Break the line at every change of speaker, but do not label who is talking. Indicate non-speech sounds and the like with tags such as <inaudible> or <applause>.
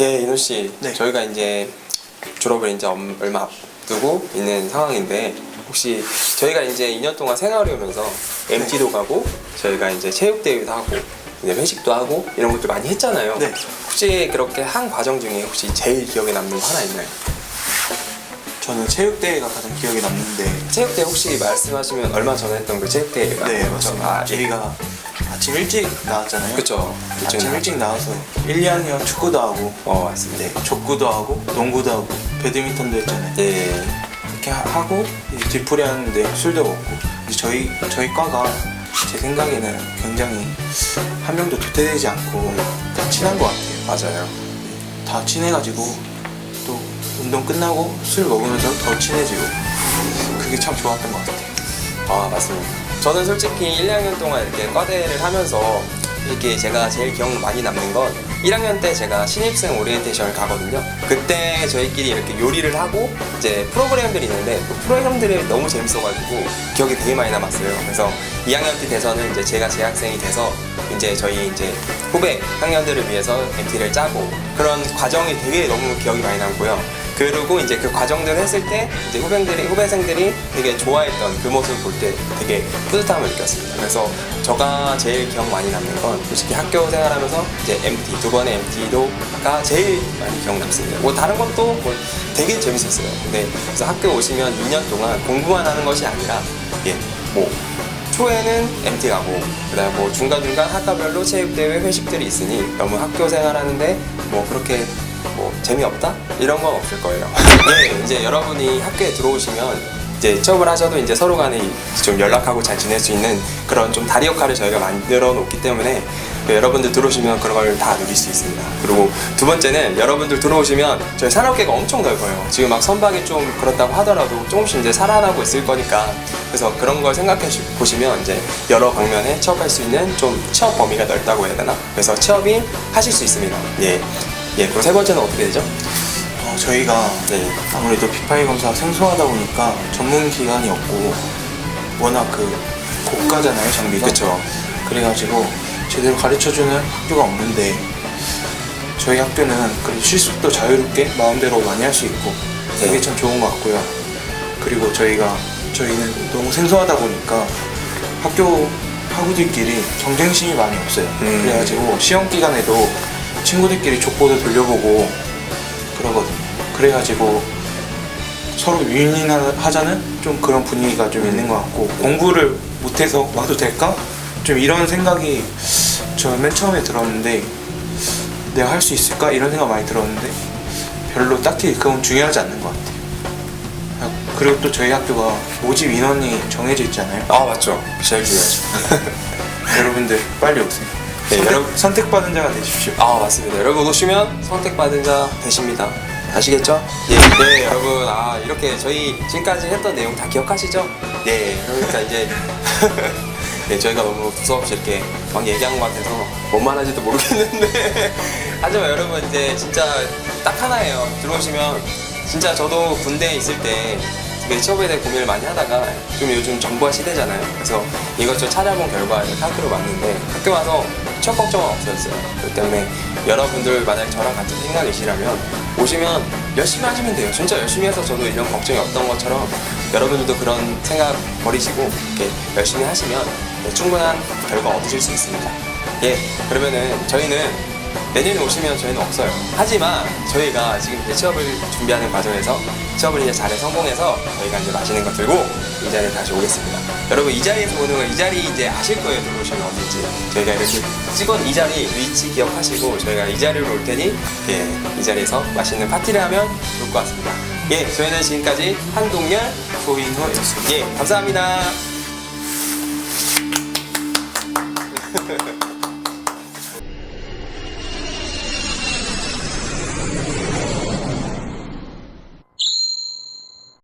예, 인호 씨.
네.
저희가 이제 졸업을 이제 엄- 얼마 앞두고 있는 상황인데 혹시 저희가 이제 2년 동안 생활해 오면서 MT도 가고 저희가 이제 체육 대회도 하고 이제 회식도 하고 이런 것들 많이 했잖아요.
네.
혹시 그렇게 한 과정 중에 혹시 제일 기억에 남는 거 하나 있나요?
저는 체육대회가 가장 기억에 남는데
체육 대회 혹시 말씀하시면 얼마 전에 했던 그 체육 대회가
네 맞습니다
아, 예.
저희가 아침 일찍 나왔잖아요
그쵸.
아침 일찍 나와서 1, 2학년 축구도 하고
어, 맞습니다.
네, 족구도 하고 농구도 하고 배드민턴도 했잖아요
예.
이렇게 하- 하고 이제 뒤풀이 하는데 술도 먹고 이제 저희 저희 과가 제 생각에는 굉장히 한 명도 도태되지 않고 다 친한 것 같아요
맞아요.
다 친해가지고 또 운동 끝나고 술 먹으면서 더 친해지고 그게 참 좋았던 것 같아요
아 맞습니다. 저는 솔직히 1, 2학년 동안 이렇게 과대를 하면서 이렇게 제가 제일 기억 많이 남는 건 1학년 때 제가 신입생 오리엔테이션을 가거든요. 그때 저희끼리 이렇게 요리를 하고 이제 프로그램들이 있는데 그 프로그램들이 너무 재밌어가지고 기억이 되게 많이 남았어요. 그래서 2학년 때 돼서는 이제 제가 재학생이 돼서 이제 저희 이제 후배 학년들을 위해서 MT를 짜고 그런 과정이 되게 너무 기억이 많이 남고요. 그리고 이제 그 과정들을 했을 때 이제 후배들이 후배생들이 되게 좋아했던 그 모습을 볼때 되게 뿌듯함을 느꼈습니다. 그래서 제가 제일 기억 많이 남는 건 솔직히 학교 생활하면서 이제 MT 두 번의 MT도가 제일 많이 기억 남습니다. 뭐 다른 것도 뭐 되게 재밌었어요. 근데 그래서 학교 오시면 2년 동안 공부만 하는 것이 아니라 예, 뭐 초에는 MT 가고 그다음 뭐 중간 중간 학과별로 체육대회 회식들이 있으니 너무 학교 생활하는데 뭐 그렇게 뭐 재미없다 이런 건 없을 거예요. <laughs> 네, 이제 여러분이 학교에 들어오시면 이제 취업을 하셔도 이제 서로 간에 좀 연락하고 잘 지낼 수 있는 그런 좀 다리 역할을 저희가 만들어 놓기 때문에 그 여러분들 들어오시면 그런 걸 다 누릴 수 있습니다. 그리고 두 번째는 여러분들 들어오시면 저희 산업계가 엄청 넓어요. 지금 막 선박이 좀 그렇다고 하더라도 조금씩 이제 살아나고 있을 거니까 그래서 그런 걸 생각해 주- 보시면 이제 여러 방면에 취업할 수 있는 좀 취업 범위가 넓다고 해야 되나? 그래서 취업이 하실 수 있습니다. 예. 예, 그리고 세 번째는 어떻게 되죠?
어, 저희가
네.
아무래도 비파이 검사가 생소하다 보니까 전문 기관이 없고 워낙 그 고가잖아요 장비가
그쵸.
그래가지고 제대로 가르쳐주는 학교가 없는데 저희 학교는 그래도 실습도 자유롭게 마음대로 많이 할 수 있고
네.
참 좋은 것 같고요 그리고 저희가 저희는 너무 생소하다 보니까 학교 학우들끼리 경쟁심이 많이 없어요
음.
그래가지고 시험 기간에도 친구들끼리 족보도 돌려보고 그러거든요 그래가지고 서로 윈윈하자는 좀 그런 분위기가 좀 있는 것 같고 공부를 못해서 와도 될까? 좀 이런 생각이 저 맨 처음에 들었는데 내가 할 수 있을까? 이런 생각 많이 들었는데 별로 딱히 그건 중요하지 않는 것 같아요 아, 그리고 또 저희 학교가 모집 인원이 정해져 있잖아요
아, 맞죠. 제일 중요하죠. <laughs>
여러분들 빨리 오세요
네,
선택,
여러분-
선택받은 자가 되십시오
아 맞습니다. 여러분 오시면 선택받은 자 되십니다. 아시겠죠? 예, 네 여러분 아 이렇게 저희 지금까지 했던 내용 다 기억하시죠? 네, 그러니까 이제 <laughs> 네 저희가 너무 두서없이 이렇게 막 얘기한 것 같아서 뭔 말하지도 모르겠는데 <laughs> 하지만 여러분 이제 진짜 딱 하나예요. 들어오시면 진짜 저도 군대에 있을 때 되게 취업에 대해 고민을 많이 하다가 좀 요즘 정보화 시대잖아요. 그래서 이것저것 찾아본 결과 학교를 왔는데 학교 와서 취업 걱정은 없었어요. 그렇기 때문에 여러분들 만약에 저랑 같은 생각이시라면 오시면 열심히 하시면 돼요. 진짜 열심히 해서 저도 이런 걱정이 없던 것처럼 여러분들도 그런 생각 버리시고 이렇게 열심히 하시면 네, 충분한 결과 얻으실 수 있습니다. 예, 그러면은 저희는 내년에 오시면 저희는 없어요. 하지만 저희가 지금 이제 취업을 준비하는 과정에서 취업을 이제 잘해 성공해서 저희가 이제 맛있는 거 들고 이 자리에 다시 오겠습니다. 여러분 이 자리에서 보는 거 이 자리 이제 아실 거예요. 들어오시면 어딘지. 저희가 이렇게 찍은 이 자리 위치 기억하시고 저희가 이 자리로 올 테니 예, 이 자리에서 맛있는 파티를 하면 좋을 것 같습니다. 예, 저희는 지금까지 한동열
조인호였습니다
예, 감사합니다.